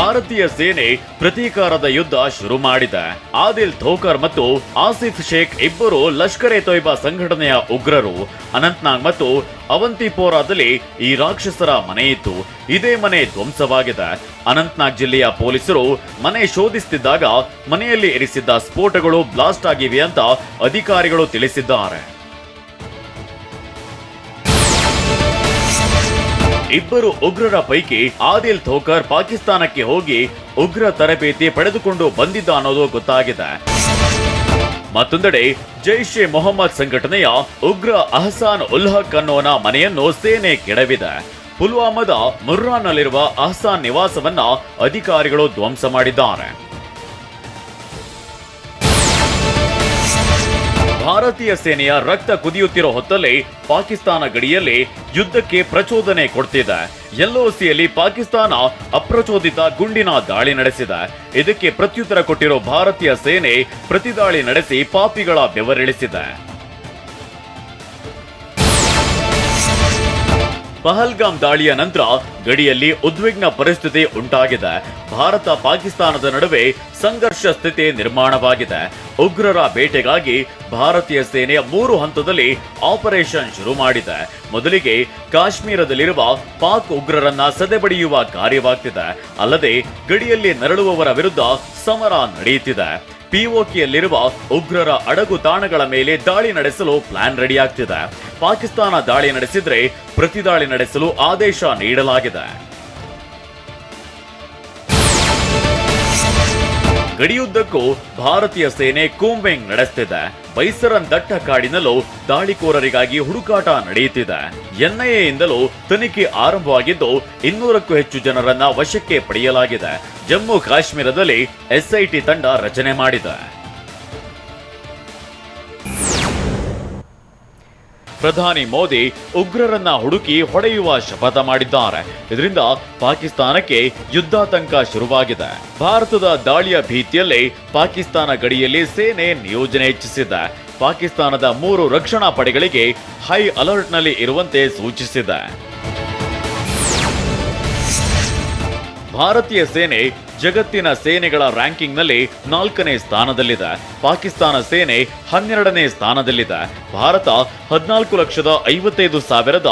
ಭಾರತೀಯ ಸೇನೆ ಪ್ರತೀಕಾರದ ಯುದ್ಧ ಶುರು ಮಾಡಿದೆ. ಆದಿಲ್ ಥೋಕರ್ ಮತ್ತು ಆಸಿಫ್ ಶೇಖ್ ಇಬ್ಬರು ಲಷ್ಕರ್ ಎ ತೊಯ್ಬಾ ಸಂಘಟನೆಯ ಉಗ್ರರು. ಅನಂತ್ನಾಗ್ ಮತ್ತು ಅವಂತಿಪೋರಾದಲ್ಲಿ ಈ ರಾಕ್ಷಸರ ಮನೆಯಿತ್ತು ಇದೇ ಮನೆ ಧ್ವಂಸವಾಗಿದೆ. ಅನಂತ್ನಾಗ್ ಜಿಲ್ಲೆಯ ಪೊಲೀಸರು ಮನೆ ಶೋಧಿಸುತ್ತಿದ್ದಾಗ ಮನೆಯಲ್ಲಿ ಇರಿಸಿದ್ದ ಸ್ಫೋಟಗಳು ಬ್ಲಾಸ್ಟ್ ಆಗಿವೆ ಅಂತ ಅಧಿಕಾರಿಗಳು ತಿಳಿಸಿದ್ದಾರೆ. ಇಬ್ಬರು ಉಗ್ರರ ಪೈಕಿ ಆದಿಲ್ ಥೋಕರ್ ಪಾಕಿಸ್ತಾನಕ್ಕೆ ಹೋಗಿ ಉಗ್ರ ತರಬೇತಿ ಪಡೆದುಕೊಂಡು ಬಂದಿದ್ದ ಅನ್ನೋದು ಗೊತ್ತಾಗಿದೆ. ಮತ್ತೊಂದೆಡೆ ಜೈಷ್ ಎ ಮೊಹಮ್ಮದ್ ಸಂಘಟನೆಯ ಉಗ್ರ ಅಹಸಾನ್ ಉಲ್ ಹಕ್ ಅನ್ನೋನ ಮನೆಯನ್ನು ಸೇನೆ ಕೆಡವಿದೆ. ಪುಲ್ವಾಮಾದ ಮುರ್ರಾನ್ನಲ್ಲಿರುವ ಅಹಸಾನ್ ನಿವಾಸವನ್ನ ಅಧಿಕಾರಿಗಳು ಧ್ವಂಸ ಮಾಡಿದ್ದಾರೆ. ಭಾರತೀಯ ಸೇನೆಯ ರಕ್ತ ಕುದಿಯುತ್ತಿರೋ ಹೊತ್ತಲ್ಲಿ ಪಾಕಿಸ್ತಾನ ಗಡಿಯಲ್ಲಿ ಯುದ್ಧಕ್ಕೆ ಪ್ರಚೋದನೆ ಕೊಡ್ತಿದೆ. ಎಲ್ಒಸಿಯಲ್ಲಿ ಪಾಕಿಸ್ತಾನ ಅಪ್ರಚೋದಿತ ಗುಂಡಿನ ದಾಳಿ ನಡೆಸಿದೆ. ಇದಕ್ಕೆ ಪ್ರತ್ಯುತ್ತರ ಕೊಟ್ಟಿರೋ ಭಾರತೀಯ ಸೇನೆ ಪ್ರತಿದಾಳಿ ನಡೆಸಿ ಪಾಪಿಗಳ ಬೆವರಿಳಿಸಿದೆ. ಪಹಲ್ಗಾಮ್ ದಾಳಿಯ ನಂತರ ಗಡಿಯಲ್ಲಿ ಉದ್ವಿಗ್ನ ಪರಿಸ್ಥಿತಿ ಉಂಟಾಗಿದೆ. ಭಾರತ ಪಾಕಿಸ್ತಾನದ ನಡುವೆ ಸಂಘರ್ಷ ಸ್ಥಿತಿ ನಿರ್ಮಾಣವಾಗಿದೆ. ಉಗ್ರರ ಬೇಟೆಗಾಗಿ ಭಾರತೀಯ ಸೇನೆ ಮೂರು ಹಂತದಲ್ಲಿ ಆಪರೇಷನ್ ಶುರು ಮಾಡಿದೆ. ಮೊದಲಿಗೆ ಕಾಶ್ಮೀರದಲ್ಲಿರುವ ಪಾಕ್ ಉಗ್ರರನ್ನ ಸದೆಬಡಿಯುವ ಕಾರ್ಯವಾಗ್ತಿದೆ. ಅಲ್ಲದೆ ಗಡಿಯಲ್ಲಿ ನರಳುವವರ ವಿರುದ್ಧ ಸಮರ ನಡೆಯುತ್ತಿದೆ. ಪಿಒಕೆಯಲ್ಲಿರುವ ಉಗ್ರರ ಅಡಗು ತಾಣಗಳ ಮೇಲೆ ದಾಳಿ ನಡೆಸಲು ಪ್ಲಾನ್ ರೆಡಿಯಾಗ್ತಿದೆ. ಪಾಕಿಸ್ತಾನ ದಾಳಿ ನಡೆಸಿದ್ರೆ ಪ್ರತಿದಾಳಿ ನಡೆಸಲು ಆದೇಶ ನೀಡಲಾಗಿದೆ. ಗಡಿಯುದ್ದಕ್ಕೂ ಭಾರತೀಯ ಸೇನೆ ಕೂಂಬೆಂಗ್ ನಡೆಸ್ತಿದೆ. ಬೈಸರನ್ ದಟ್ಟ ಕಾಡಿನಲ್ಲೂ ದಾಳಿಕೋರರಿಗಾಗಿ ಹುಡುಕಾಟ ನಡೆಯುತ್ತಿದೆ. ಎನ್ಐಎಯಿಂದಲೂ ತನಿಖೆ ಆರಂಭವಾಗಿದ್ದು, ಇನ್ನೂರಕ್ಕೂ ಹೆಚ್ಚು ಜನರನ್ನ ವಶಕ್ಕೆ ಪಡೆಯಲಾಗಿದೆ. ಜಮ್ಮು ಕಾಶ್ಮೀರದಲ್ಲಿ ಎಸ್ಐಟಿ ತಂಡ ರಚನೆ ಮಾಡಿದೆ. ಪ್ರಧಾನಿ ಮೋದಿ ಉಗ್ರರನ್ನ ಹುಡುಕಿ ಹೊಡೆಯುವ ಶಪಥ ಮಾಡಿದ್ದಾರೆ. ಇದರಿಂದ ಪಾಕಿಸ್ತಾನಕ್ಕೆ ಯುದ್ಧಾತಂಕ ಶುರುವಾಗಿದೆ. ಭಾರತದ ದಾಳಿಯ ಭೀತಿಯಲ್ಲಿ ಪಾಕಿಸ್ತಾನ ಗಡಿಯಲ್ಲಿ ಸೇನೆ ನಿಯೋಜನೆ ಹೆಚ್ಚಿಸಿದೆ. ಪಾಕಿಸ್ತಾನದ ಮೂರು ರಕ್ಷಣಾ ಪಡೆಗಳಿಗೆ ಹೈ ಅಲರ್ಟ್ನಲ್ಲಿ ಇರುವಂತೆ ಸೂಚಿಸಿದೆ. ಭಾರತೀಯ ಸೇನೆ ಜಗತ್ತಿನ ಸೇನೆಗಳ ರ್ಯಾಂಕಿಂಗ್ನಲ್ಲಿ ನಾಲ್ಕನೇ ಸ್ಥಾನದಲ್ಲಿದೆ. ಪಾಕಿಸ್ತಾನ ಸೇನೆ ಹನ್ನೆರಡನೇ ಸ್ಥಾನದಲ್ಲಿದೆ. ಭಾರತ ಹದಿನಾಲ್ಕು ಲಕ್ಷದ ಐವತ್ತೈದು ಸಾವಿರದ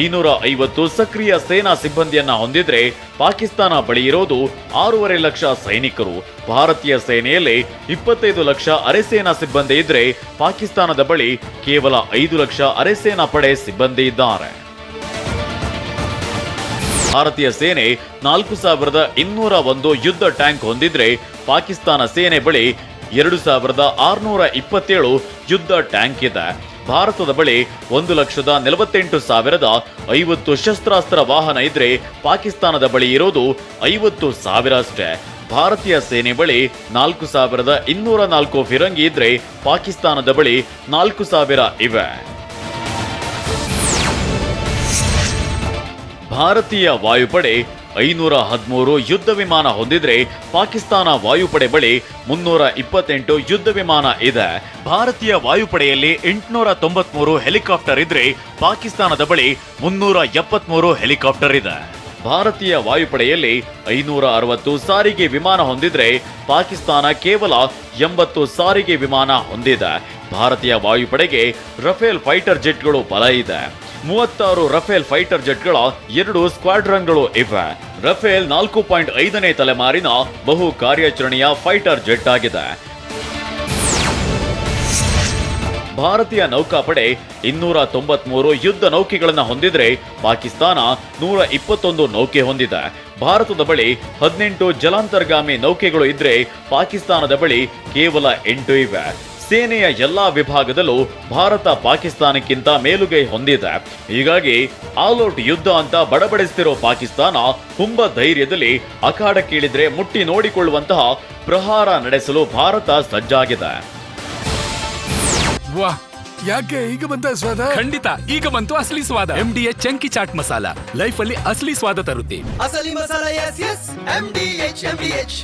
ಐನೂರ ಐವತ್ತು ಸಕ್ರಿಯ ಸೇನಾ ಸಿಬ್ಬಂದಿಯನ್ನ ಹೊಂದಿದ್ರೆ ಪಾಕಿಸ್ತಾನ ಬಳಿ ಇರೋದು ಆರೂವರೆ ಲಕ್ಷ ಸೈನಿಕರು. ಭಾರತೀಯ ಸೇನೆಯಲ್ಲಿ ಇಪ್ಪತ್ತೈದು ಲಕ್ಷ ಅರೆಸೇನಾ ಸಿಬ್ಬಂದಿ ಇದ್ರೆ ಪಾಕಿಸ್ತಾನದ ಬಳಿ ಕೇವಲ ಐದು ಲಕ್ಷ ಅರೆಸೇನಾ ಪಡೆ ಸಿಬ್ಬಂದಿ ಇದ್ದಾರೆ. ಭಾರತೀಯ ಸೇನೆ ನಾಲ್ಕು ಸಾವಿರದ ಇನ್ನೂರ ಒಂದು ಯುದ್ಧ ಟ್ಯಾಂಕ್ ಹೊಂದಿದ್ರೆ ಪಾಕಿಸ್ತಾನ ಸೇನೆ ಬಳಿ ಎರಡು ಸಾವಿರದ ಆರುನೂರ ಇಪ್ಪತ್ತೇಳು ಯುದ್ಧ ಟ್ಯಾಂಕ್ ಇದೆ. ಭಾರತದ ಬಳಿ ಒಂದು ಲಕ್ಷದ ನಲವತ್ತೆಂಟು ಸಾವಿರದ ಐವತ್ತು ಶಸ್ತ್ರಾಸ್ತ್ರ ವಾಹನ ಇದ್ರೆ ಪಾಕಿಸ್ತಾನದ ಬಳಿ ಇರೋದು ಐವತ್ತು ಸಾವಿರ ಅಷ್ಟೇ. ಭಾರತೀಯ ಸೇನೆ ಬಳಿ ನಾಲ್ಕು ಸಾವಿರದ ಇನ್ನೂರ ನಾಲ್ಕು ಫಿರಂಗಿ ಇದ್ರೆ ಪಾಕಿಸ್ತಾನದ ಬಳಿ ನಾಲ್ಕು ಸಾವಿರ ಇವೆ. ಭಾರತೀಯ ವಾಯುಪಡೆ ಐನೂರ ಹದಿಮೂರು ಯುದ್ಧ ವಿಮಾನ ಹೊಂದಿದ್ರೆ ಪಾಕಿಸ್ತಾನ ವಾಯುಪಡೆ ಬಳಿ ಮುನ್ನೂರ ಇಪ್ಪತ್ತೆಂಟು ಯುದ್ಧ ವಿಮಾನ ಇದೆ. ಭಾರತೀಯ ವಾಯುಪಡೆಯಲ್ಲಿ ಎಂಟುನೂರ ತೊಂಬತ್ಮೂರು ಹೆಲಿಕಾಪ್ಟರ್ ಇದ್ರೆ ಪಾಕಿಸ್ತಾನದ ಬಳಿ ಮುನ್ನೂರ ಎಪ್ಪತ್ಮೂರು ಹೆಲಿಕಾಪ್ಟರ್ ಇದೆ. ಭಾರತೀಯ ವಾಯುಪಡೆಯಲ್ಲಿ ಐನೂರ ಅರವತ್ತು ಸಾರಿಗೆ ವಿಮಾನ ಹೊಂದಿದ್ರೆ ಪಾಕಿಸ್ತಾನ ಕೇವಲ ಎಂಬತ್ತು ಸಾರಿಗೆ ವಿಮಾನ ಹೊಂದಿದೆ. ಭಾರತೀಯ ವಾಯುಪಡೆಗೆ ರಫೇಲ್ ಫೈಟರ್ ಜೆಟ್ಗಳು ಬಲ ಇದೆ. ಮೂವತ್ತಾರು ರಫೇಲ್ ಫೈಟರ್ ಜೆಟ್ಗಳ ಎರಡು ಸ್ಕ್ವಾಡ್ರನ್ಗಳು ಇವೆ. ರಫೇಲ್ ನಾಲ್ಕು ಪಾಯಿಂಟ್ ಐದನೇ ತಲೆಮಾರಿನ ಬಹು ಕಾರ್ಯಾಚರಣೆಯ ಫೈಟರ್ ಜೆಟ್ ಆಗಿದೆ. ಭಾರತೀಯ ನೌಕಾಪಡೆ ಇನ್ನೂರ ತೊಂಬತ್ಮೂರು ಯುದ್ಧ ನೌಕೆಗಳನ್ನು ಹೊಂದಿದ್ರೆ ಪಾಕಿಸ್ತಾನ ನೂರ ಇಪ್ಪತ್ತೊಂದು ನೌಕೆ ಹೊಂದಿದೆ. ಭಾರತದ ಬಳಿ ಹದಿನೆಂಟು ಜಲಾಂತರ್ಗಾಮಿ ನೌಕೆಗಳು ಇದ್ರೆ ಪಾಕಿಸ್ತಾನದ ಬಳಿ ಕೇವಲ ಎಂಟು ಇವೆ. ಸೇನೆಯ ಎಲ್ಲಾ ವಿಭಾಗದಲ್ಲೂ ಭಾರತ ಪಾಕಿಸ್ತಾನಕ್ಕಿಂತ ಮೇಲುಗೈ ಹೊಂದಿದೆ. ಹೀಗಾಗಿ ಆಲ್ಔಟ್ ಯುದ್ಧ ಅಂತ ಬಡಬಡಿಸ್ತಿರೋ ಪಾಕಿಸ್ತಾನ ತುಂಬ ಧೈರ್ಯದಲ್ಲಿ ಕೇಳಿದ್ರೆ ಮುಟ್ಟಿ ನೋಡಿಕೊಳ್ಳುವಂತಹ ಪ್ರಹಾರ ನಡೆಸಲು ಭಾರತ ಸಜ್ಜಾಗಿದೆ. ವಾ ಯಾಕೆ ಈಗ ಬಂತ ಸ್ವಾದ? ಖಂಡಿತ ಈಗ ಬಂತು ಅಸಲಿ ಸ್ವಾದ. M D H chunky chaat masala. Life ಅಲ್ಲಿ ಅಸಲಿ ಸ್ವಾದ ತರುತ್ತೆ. ಅಸಲಿ masala S S M D H M D H